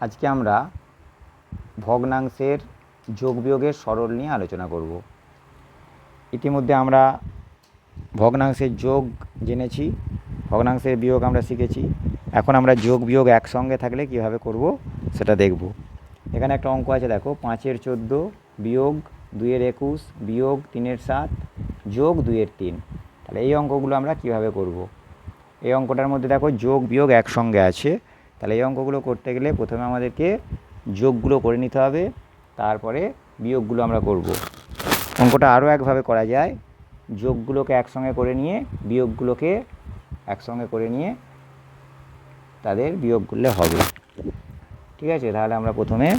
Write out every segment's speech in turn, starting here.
আজকে আমরা ভগ্নাংশের যোগ বিয়োগের সরল নিয়ে আলোচনা করব। ইতিমধ্যে আমরা ভগ্নাংশের যোগ জেনেছি, ভগ্নাংশের বিয়োগ আমরা শিখেছি। এখন আমরা যোগ বিয়োগ একসঙ্গে থাকলে কীভাবে করব সেটা দেখব। এখানে একটা অঙ্ক আছে, দেখো, পাঁচের চোদ্দ বিয়োগ দুইয়ের একুশ বিয়োগ তিনের সাত যোগ দুইয়ের তিন। তাহলে এই অঙ্কগুলো আমরা কীভাবে করব? এই অঙ্কটার মধ্যে দেখো যোগ বিয়োগ একসঙ্গে আছে। তাহলে এই অঙ্কগুলো করতে গেলে প্রথমে আমাদেরকে যোগগুলো করে নিতে হবে, তারপরে বিয়োগগুলো আমরা করব। অঙ্কটা আরও একভাবে করা যায়। যোগগুলোকে একসঙ্গে করে নিয়ে, বিয়োগগুলোকে একসঙ্গে করে নিয়ে তাদের বিয়োগ করলে হবে। ঠিক আছে? তাহলে আমরা প্রথমে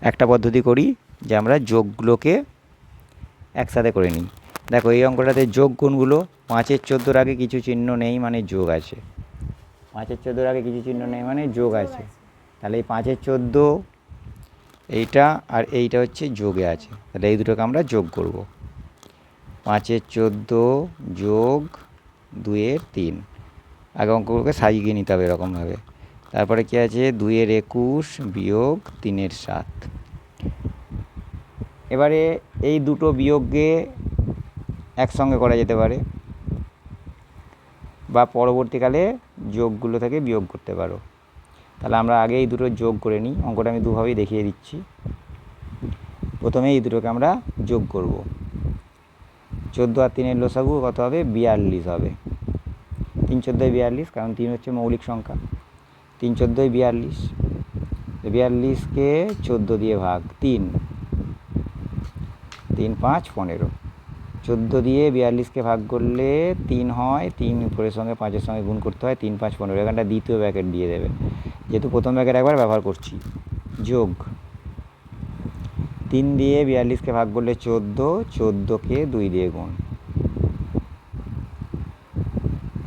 একটা পদ্ধতি করি যে আমরা যোগগুলোকে একসাথে করে নিই। দেখো এই অঙ্কটাতে যোগ গুণগুলো পাঁচের চোদ্দোর আগে কিছু চিহ্ন নেই মানে যোগ আছে। পাঁচের চোদ্দোর আগে কিছু চিহ্ন নেই মানে যোগ আছে। তাহলে এই পাঁচের চোদ্দ এইটা আর এইটা হচ্ছে যোগে আছে। তাহলে এই দুটোকে আমরা যোগ করব। পাঁচের চোদ্দ যোগ দুইয়ের তিন। আগে অঙ্কগুলোকে সাজিয়ে নিতে হবে এরকমভাবে। তারপরে কী আছে? দুইয়ের একুশ বিয়োগ তিনের সাত। এবারে এই দুটো বিয়োগকে একসঙ্গে করা যেতে পারে। বা পরবর্তীকালে যোগগুলো থেকে বিয়োগ করতে পারো। তাহলে আমরা আগে এই দুটো যোগ করে নিই। অঙ্কটা আমি দুভাবেই দেখিয়ে দিচ্ছি। প্রথমে এই দুটোকে আমরা যোগ করব। চোদ্দ আর তিনের লসাগু কত হবে? বিয়াল্লিশ হবে। তিন চোদ্দোয় বিয়াল্লিশ, কারণ তিন হচ্ছে মৌলিক সংখ্যা। তিন চোদ্দোয় বিয়াল্লিশ। বিয়াল্লিশকে চোদ্দ দিয়ে ভাগ তিন। তিন পাঁচ পনেরো। চোদ্দ দিয়ে বিয়াল্লিশকে ভাগ করলে তিন হয়, তিন উপরের সঙ্গে পাঁচের সঙ্গে গুণ করতে হয়, তিন, পাঁচ, পনেরো। এখানটা দ্বিতীয় ব্যাকেট দিয়ে দেবে। যেহেতু প্রথম ব্যাকেট একবার ব্যবহার করছি। যোগ। তিন দিয়ে বিয়াল্লিশকে ভাগ করলে চোদ্দ, চোদ্দোকে দুই দিয়ে গুণ।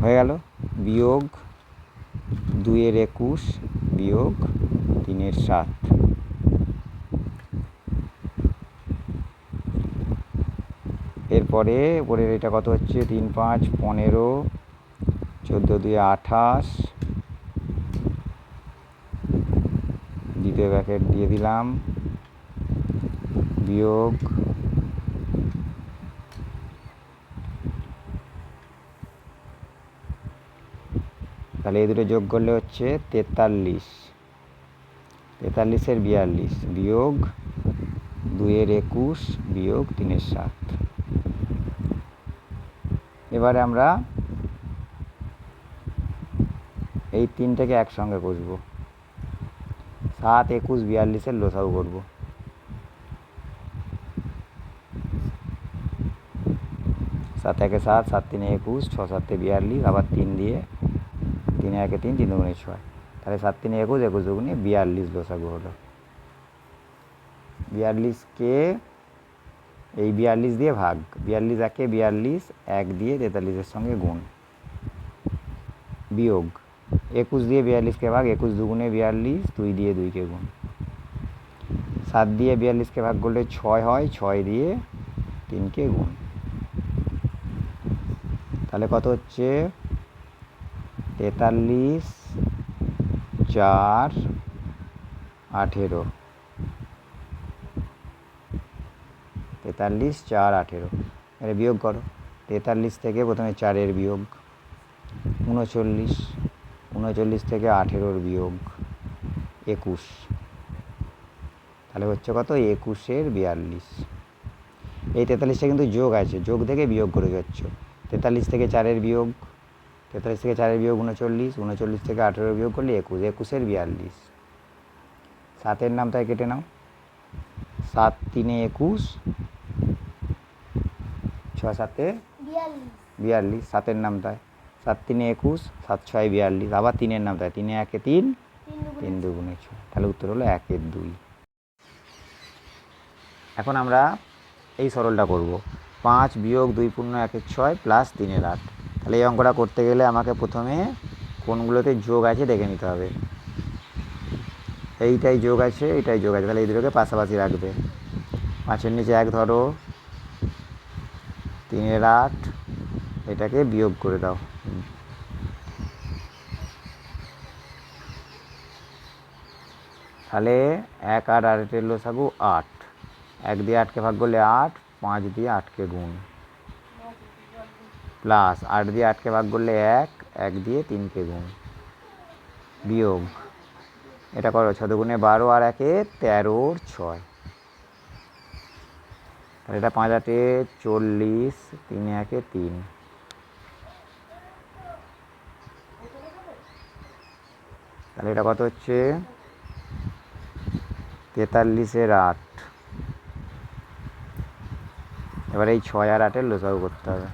হয়ে গেল? বিয়োগ দুইয়ের একুশ, বিয়োগ তিনের সাত। এরপরে উপরের এটা কত হচ্ছে? তিন, পাঁচ, পনেরো, চোদ্দ, দুই, আঠাশ। দ্বিতীয় ব্যাকেট দিয়ে দিলাম। বিয়োগ। তাহলে এই দুটো যোগ করলে হচ্ছে তেতাল্লিশ। তেতাল্লিশের বিয়াল্লিশ। বিয়োগ দুইয়ের একুশ, বিয়োগ তিনের সাত। এবারে আমরা এই তিনটাকে একসঙ্গে কষবো। সাত, একুশ, বিয়াল্লিশের লোসাও করব। সাত একে সাত সাত তিনে একুশ, ছ সাতে বিয়াল্লিশ, আবার তিন দিয়ে তিনে একে তিন তিন দুগুণে ছয়। তাহলে সাত তিনে একুশ একুশ দুগুণে বিয়াল্লিশ লোসাগু হলো। বিয়াল্লিশকে এই বিয়াল্লিশ দিয়ে ভাগ। বিয়াল্লিশ একে বিয়াল্লিশ, এক দিয়ে তেতাল্লিশের সঙ্গে গুণ। বিয়োগ। একুশ দিয়ে বিয়াল্লিশকে ভাগ, একুশ দুগুণে বিয়াল্লিশ, দুই দিয়ে দুইকে গুণ। সাত দিয়ে বিয়াল্লিশকে ভাগ করলে ছয় হয়, ছয় দিয়ে তিনকে গুণ। তাহলে কত হচ্ছে? তেতাল্লিশ, চার, আঠেরো। তেতাল্লিশ চার আঠেরো। এর বিয়োগ করো। তেতাল্লিশ থেকে প্রথমে চারের বিয়োগ, উনচল্লিশ উনচল্লিশ থেকে আঠেরোর বিয়োগ, একুশ। তাহলে হচ্ছে কত? একুশের বিয়াল্লিশ। এই তেতাল্লিশটা কিন্তু যোগ আছে, যোগ থেকে বিয়োগ করে যাচ্ছ। তেতাল্লিশ থেকে চারের বিয়োগ, তেতাল্লিশ থেকে চারের বিয়োগ উনচল্লিশ উনচল্লিশ থেকে আঠেরোর বিয়োগ করলে একুশ, একুশের বিয়াল্লিশ। সাতের নামটায় কেটে নাও। সাত তিনে একুশ ছ সাতে? বিয়াল্লিশ। সাতের নামটায় সাত তিনে একুশ সাত ছয় বিয়াল্লিশ আবার তিনের নামটায় তিনে একে তিন তিন দুগুণে ছয়। তাহলে উত্তর হলো একের দুই। এখন আমরা এই সরলটা করব। পাঁচ বিয়োগ দুই পূর্ণ একের ছয় প্লাস তিনের আট। তাহলে এই অঙ্কটা করতে গেলে আমাকে প্রথমে কোনগুলোতে যোগ আছে দেখে নিতে হবে। এইটাই যোগ আছে এইটাই যোগ আছে। তাহলে এই দুটোকে পাশাপাশি রাখবে। পাঁচের নিচে এক ধরো তিনের আট, এটাকে বিয়োগ করে দাও। তাহলে এক আট আটের লসাগু আট। এক দিয়ে আটকে ভাগ করলে আট, পাঁচ দিয়ে আটকে গুণ। প্লাস আট দিয়ে আটকে ভাগ করলে এক এক দিয়ে তিনকে গুণ। বিয়োগ। এটা করো ছ দুগুণে বারো আর একে তেরোর ছয়। তাহলে এটা পাঁচ আটে চল্লিশ, তিন একে তিন। তাহলে এটা কত হচ্ছে? তেতাল্লিশের আট। এবার এই ছয় আর আটের লসাগু করতে হবে।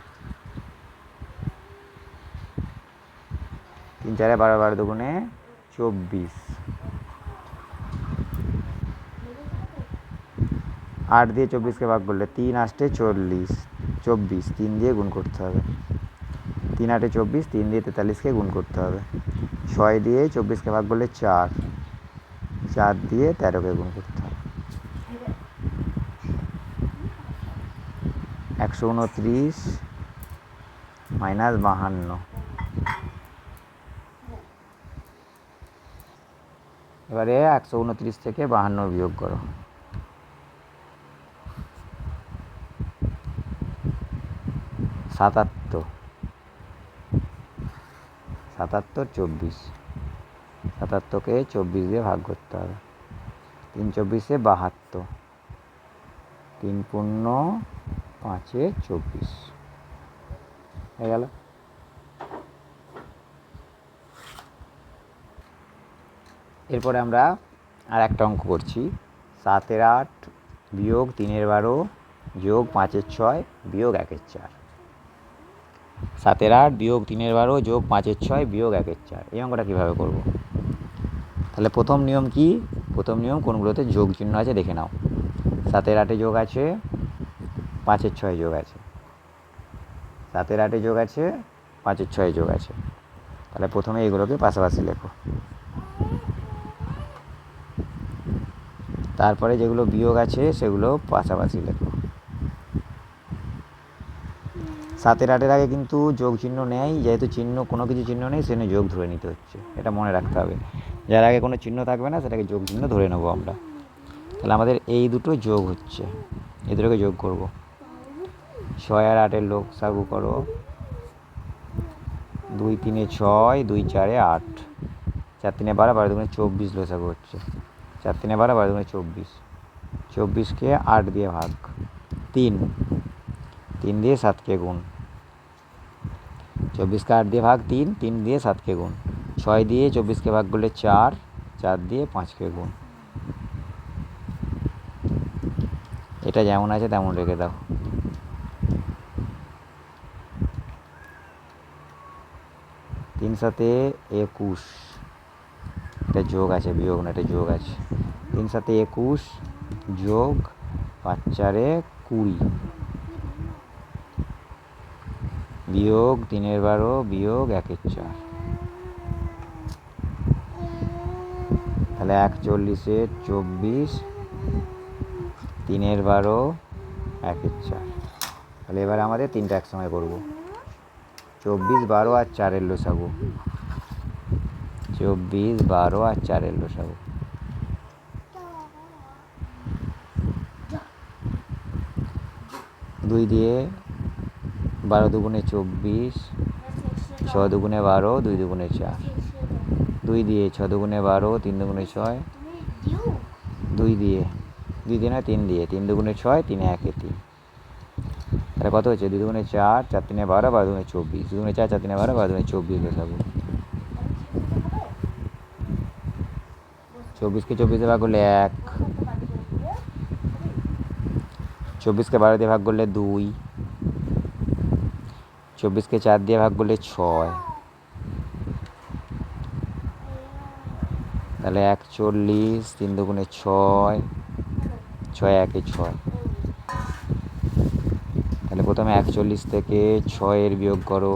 তিন চারে বারো বারো দুগুণে চব্বিশ। আট দিয়ে চব্বিশকে ভাগ করলে তিন আষ্টে চল্লিশ। চব্বিশ, তিন দিয়ে গুণ করতে হবে। তিন আটে চব্বিশ, তিন দিয়ে তেতাল্লিশকে গুণ করতে হবে। ছয় দিয়ে চব্বিশকে ভাগ করলে চার। চার দিয়ে তেরোকে গুণ করতে হবে। একশো উনত্রিশ মাইনাস বাহান্ন। এবারে একশো উনত্রিশ থেকে বাহান্ন বিয়োগ করো। সাতাত্তর। সাতাত্তর চব্বিশ। সাতাত্তরকে চব্বিশ দিয়ে ভাগ করতে হবে। তিন চব্বিশে বাহাত্তর। তিন পূর্ণ পাঁচে চব্বিশ। হয়ে গেল। এরপরে আমরা আর একটা অঙ্ক করছি। সাতের আট বিয়োগ তিনের বারো যোগ পাঁচের ছয় বিয়োগ একের চার। সাতের আট বিয়োগ তিনের বারো যোগ পাঁচের ছয় বিয়োগ একের চার। এই অঙ্কটা কীভাবে করব? তাহলে প্রথম নিয়ম কি? প্রথম নিয়ম কোনগুলোতে যোগ চিহ্ন আছে দেখে নাও। সাতের আটে যোগ আছে, পাঁচের ছয় যোগ আছে। সাতের আটে যোগ আছে, পাঁচের ছয় যোগ আছে। তাহলে প্রথমে এগুলোকে পাশাপাশি লেখো। তারপরে যেগুলো বিয়োগ আছে সেগুলো পাশাপাশি লেখো। সাতের আটের আগে কিন্তু যোগ চিহ্ন নেই, যেহেতু চিহ্ন, কোনো কিছু চিহ্ন নেই সেখানে যোগ ধরে নিতে হচ্ছে। এটা মনে রাখতে হবে। যার আগে কোনো চিহ্ন থাকবে না, সেটাকে যোগ চিহ্ন ধরে নেব আমরা। তাহলে আমাদের এই দুটো যোগ হচ্ছে। এই দুটোকে যোগ করব। ছয় আর আটের লোক সাগু করো। দুই তিনে ছয়, দুই চারে আট। চার তিনে বারো বারো দুগুণে চব্বিশ লোসাগু হচ্ছে। চার তিনে বারো বারো দুগুণে চব্বিশ। চব্বিশকে আট দিয়ে ভাগ। তিন। তিন দিয়ে সাতকে গুণ। চব্বিশকে আট দিয়ে ভাগ তিন তিন দিয়ে সাতকে গুণ। ছয় দিয়ে চব্বিশকে ভাগ করলে চার চার দিয়ে পাঁচকে গুণ। এটা যেমন আছে তেমন রেখে দাও। তিন সাথে একুশ এটা যোগ আছে, বিয়োগ না এটা যোগ আছে। তিন সাথে একুশ যোগ পাঁচ চারে কুড়ি। বিয়োগ, তিনের বারো, বিয়োগ, একের চার। তাহলে একচল্লিশে চব্বিশ, তিনের বারো, একের চার। তাহলে এবার আমাদের তিনটা একসঙ্গে করব। চব্বিশ বারো আর চারের লোসাগু। চব্বিশ বারো আর চারের লোসাগু। দুই দিয়ে বারো দুগুণে চব্বিশ ছ দুগুণে বারো, দুই দুগুণে চার। দুই দিয়ে ছ দুগুণে বারো, তিন দুগুণে ছয়। দুই দিয়ে দুই দিয়ে তিন দিয়ে। তিন দুগুণে ছয়, তিনে একে তিন। তাহলে কত হচ্ছে? দুই দুগুণে চার চার তিনে বারো বারো দুগুণে চব্বিশ। দুগুণে চার চার তিনে বারো বারো দুগুণে চব্বিশ বসাবো চব্বিশকে চব্বিশে ভাগ করলে এক। চব্বিশকে বারো দিয়ে ভাগ করলে দুই। চব্বিশকে চার দিয়ে ভাগ করলে ছয়। তাহলে একচল্লিশ, তিন দুগুণে ছয় ছয় একে ছয়। তাহলে প্রথমে একচল্লিশ থেকে ছয়ের বিয়োগ করো,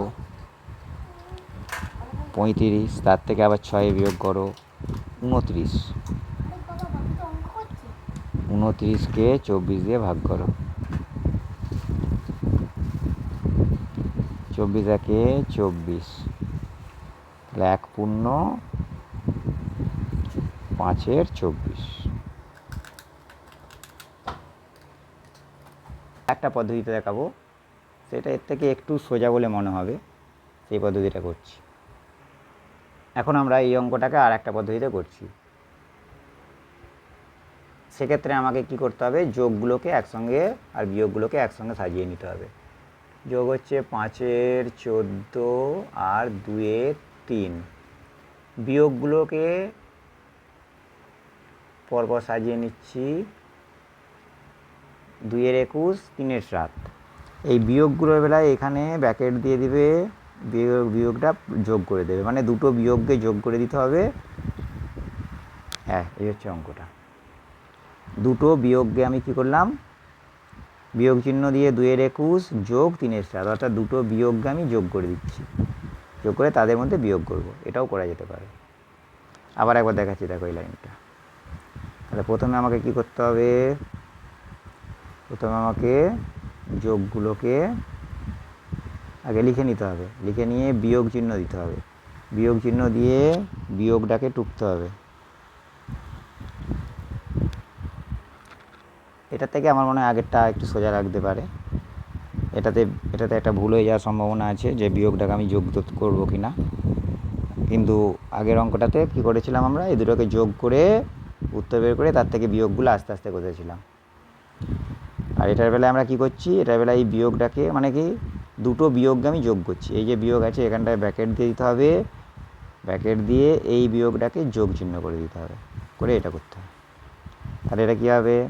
পঁয়ত্রিশ, তার থেকে আবার ছয়ে বিয়োগ করো, উনত্রিশ। উনত্রিশকে চব্বিশ দিয়ে ভাগ করো। চব্বিশ একে চব্বিশ। তাহলে এক পূর্ণ পাঁচের চব্বিশ। একটা পদ্ধতিতে দেখাবো। সেটা এর থেকে একটু সোজা বলে মনে হবে, সেই পদ্ধতিটা করছি। এখন আমরা এই অঙ্কটাকে আর একটা পদ্ধতিতে করছি। সেক্ষেত্রে আমাকে কি করতে হবে? যোগগুলোকে একসঙ্গে আর বিয়োগগুলোকে একসঙ্গে সাজিয়ে নিতে হবে। যোগ হচ্ছে পাঁচের চোদ্দ আর দুয়ের তিন। বিয়োগগুলোকে পরপর সাজিয়ে নিচ্ছি। দুইয়ের একুশ, তিনের সাত। এই বিয়োগগুলোর বেলায় এখানে ব্যাকেট দিয়ে দিবে। বিয়োগ, বিয়োগটা যোগ করে দেবে। মানে দুটো বিয়োগকে যোগ করে দিতে হবে। হ্যাঁ এই হচ্ছে অঙ্কটা। দুটো বিয়োগকে আমি কি করলাম? বিয়োগ চিহ্ন দিয়ে দুইয়ের একুশ যোগ তিনের সাত অর্থাৎ দুটো বিয়োগকে আমি যোগ করে দিচ্ছি। যোগ করে তাদের মধ্যে বিয়োগ করব। এটাও করা যেতে পারে। আবার একবার দেখাচ্ছি, দেখো এই লাইনটা। তাহলে প্রথমে আমাকে কি করতে হবে? প্রথমে আমাকে যোগগুলোকে আগে লিখে নিতে হবে। লিখে নিয়ে বিয়োগ চিহ্ন দিতে হবে। বিয়োগ চিহ্ন দিয়ে বিয়োগটাকে টুকতে হবে। এটার থেকে আমার মনে হয় আগেরটা একটু সোজা লাগতে পারে। এটাতে এটাতে একটা ভুল হয়ে যাওয়ার সম্ভাবনা আছে যে বিয়োগটাকে আমি যোগ করব কি না। কিন্তু আগের অঙ্কটাতে কী করেছিলাম আমরা? এই দুটোকে যোগ করে, উত্তর বের করে তার থেকে বিয়োগগুলো আস্তে আস্তে করেছিলাম আর এটার বেলায় আমরা কি করছি? এটার বেলায় এই বিয়োগটাকে মানে কি, দুটো বিয়োগকে আমি যোগ করছি। এই যে বিয়োগ আছে, এখানটায় ব্যাকেট দিয়ে দিতে হবে। ব্যাকেট দিয়ে এই বিয়োগটাকে যোগ চিহ্ন করে দিতে হবে। করে এটা করতে হবে। তাহলে এটা কী হবে?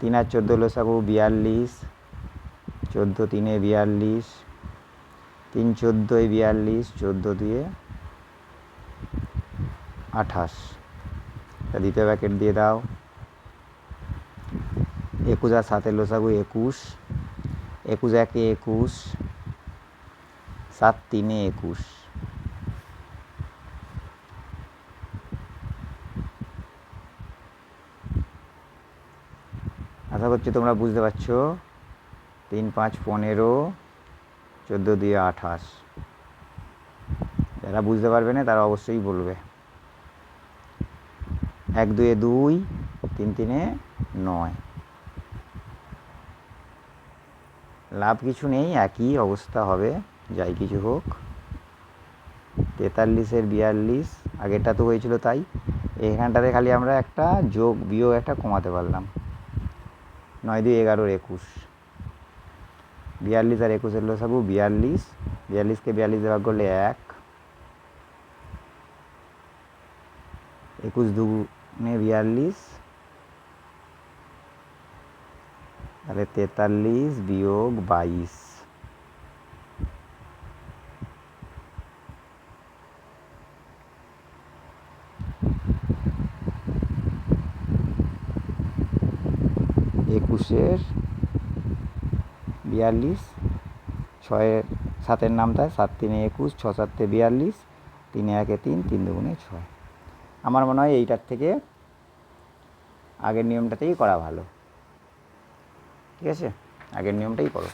তিন আর চোদ্দ লোসাগু বিয়াল্লিশ। চোদ্দ তিনে বিয়াল্লিশ। তিন চোদ্দোয় বিয়াল্লিশ, চোদ্দ দিয়ে আঠাশ। তা দ্বিতীয় প্যাকেট দিয়ে দাও। একুশ আর সাতের লোসাগু একুশ। একুশ একে একুশ, সাত তিনে একুশ। আশা করছি তোমরা বুঝতে পারছ। তিন, পাঁচ, পনেরো, চোদ্দ দিয়ে আঠাশ। যারা বুঝতে পারবে না, তারা অবশ্যই বলবে। এক, দুয়ে দুই, তিন, তিনে নয়। লাভ কিছু নেই, একই অবস্থা হবে, যাই কিছু হোক। তেতাল্লিশের বিয়াল্লিশ, আগেরটা তো হয়েছিল তাই। এখানটাতে খালি আমরা একটা যোগ, বিয়োগ একটা কমাতে পারলাম। নয় দুই এগারোর একুশ। বিয়াল্লিশ আর একুশের সাবু বিয়াল্লিশ। বিয়াল্লিশকে বিয়াল্লিশ ভাগ করলে এক। একুশ দুগুণে বিয়াল্লিশ। তাহলে তেতাল্লিশ বিয়োগ বাইশ। একুশের বিয়াল্লিশ, ছয়ের, সাতের নামটা, সাত তিনে একুশ, ছ সাতে বিয়াল্লিশ, তিনে একে তিন তিন দুগুণে ছয়। আমার মনে হয় এইটার থেকে আগের নিয়মটাতেই করা ভালো। ঠিক আছে? আগের নিয়মটাই করো।